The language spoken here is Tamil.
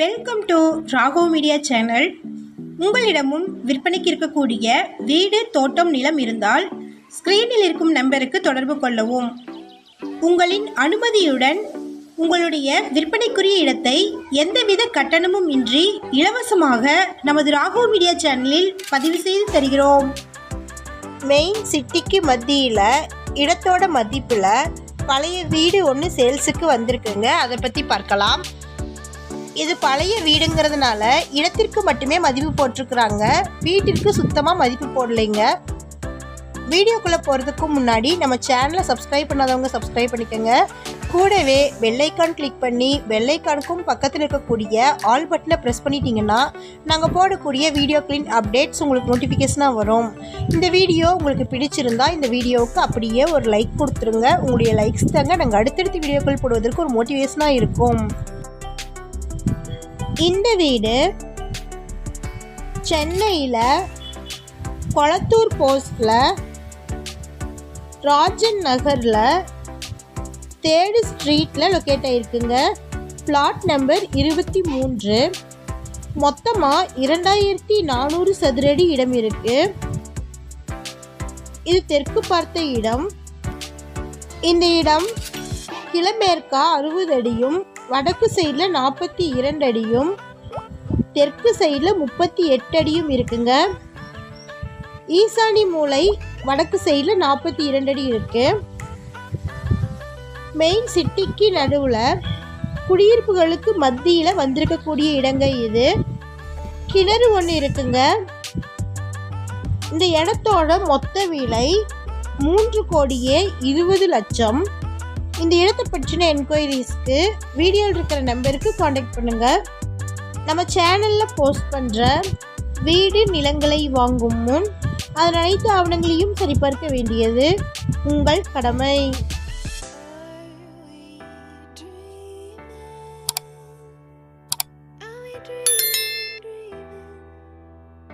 Welcome to Rago media channel உங்களிடமும் விற்பனைக்கு இருக்கக்கூடிய வீடு தோட்டம் நிலம் இருந்தால் ஸ்க்ரீனில் இருக்கும் நம்பருக்கு தொடர்பு கொள்ளவும். உங்களின் அனுமதியுடன் உங்களுடைய விற்பனைக்குரிய இடத்தை எந்தவித கட்டணமும் இன்றி இலவசமாக நமது ராகோ மீடியா சேனலில் பதிவு செய்து தருகிறோம். மெயின் சிட்டிக்கு மத்தியில் இடத்தோட மதிப்பில் பழைய வீடு ஒன்று சேல்ஸுக்கு வந்திருக்குங்க. அதை பற்றி பார்க்கலாம். இது பழைய வீடுங்கிறதுனால இடத்திற்கு மட்டுமே மதிப்பு போட்டிருக்கிறாங்க. வீட்டிற்கு சுத்தமாக மதிப்பு போடலைங்க. வீடியோக்குள்ளே போகிறதுக்கு முன்னாடி நம்ம சேனலை சப்ஸ்கிரைப் பண்ணாதவங்க சப்ஸ்கிரைப் பண்ணிக்கோங்க. கூடவே வெள்ளைக்கான் கிளிக் பண்ணி வெள்ளைக்கானுக்கும் பக்கத்தில் இருக்கக்கூடிய ஆல் பட்டனை ப்ரெஸ் பண்ணிட்டீங்கன்னா நாங்கள் போடக்கூடிய வீடியோக்களின் அப்டேட்ஸ் உங்களுக்கு நோட்டிஃபிகேஷனாக வரும். இந்த வீடியோ உங்களுக்கு பிடிச்சிருந்தா இந்த வீடியோவுக்கு அப்படியே ஒரு லைக் கொடுத்துருங்க. உங்களுடைய லைக்ஸ் தாங்க நாங்கள் அடுத்தடுத்த வீடியோக்கள் போடுவதற்கு ஒரு மோட்டிவேஷனாக இருக்கும். இந்த வீடு சென்னையில் கொளத்தூர் போஸ்டில் ராஜன் நகரில் தேர்டு ஸ்ட்ரீட்டில் லொக்கேட் ஆகிருக்குங்க பிளாட் நம்பர் இருபத்தி மூன்று. மொத்தமாக இரண்டாயிரத்தி நானூறு சதுரடி இடம் இருக்குது இது தெற்கு பார்த்த இடம். இந்த இடம் கிழமேற்கா அறுபது அடியும் வடக்கு சைடில் நாற்பத்தி இரண்டு அடியும் தெற்கு சைடில் முப்பத்தி எட்டு அடியும் இருக்குங்க. ஈசானி மூலை வடக்கு சைடில் நாற்பத்தி இரண்டு அடி இருக்குது மெயின் சிட்டிக்கு நடுவில் குடியிருப்புகளுக்கு மத்தியில் வந்திருக்கக்கூடிய இடங்க இது. கிணறு ஒன்று இருக்குங்க. இந்த இடத்தோட மொத்த விலை மூன்று கோடியே இருபது லட்சம். இந்த இடத்தை பற்றின என்கொயரிஸ்க்கு வீடியோவில் இருக்கிற நம்பருக்கு காண்டாக்ட் பண்ணுங்கள் நம்ம சேனலில் போஸ்ட் பண்ணுற வீடு நிலங்களை வாங்கும் முன் அதன் அனைத்து ஆவணங்களையும் சரிபார்க்க வேண்டியது உங்கள் கடமை. Dream.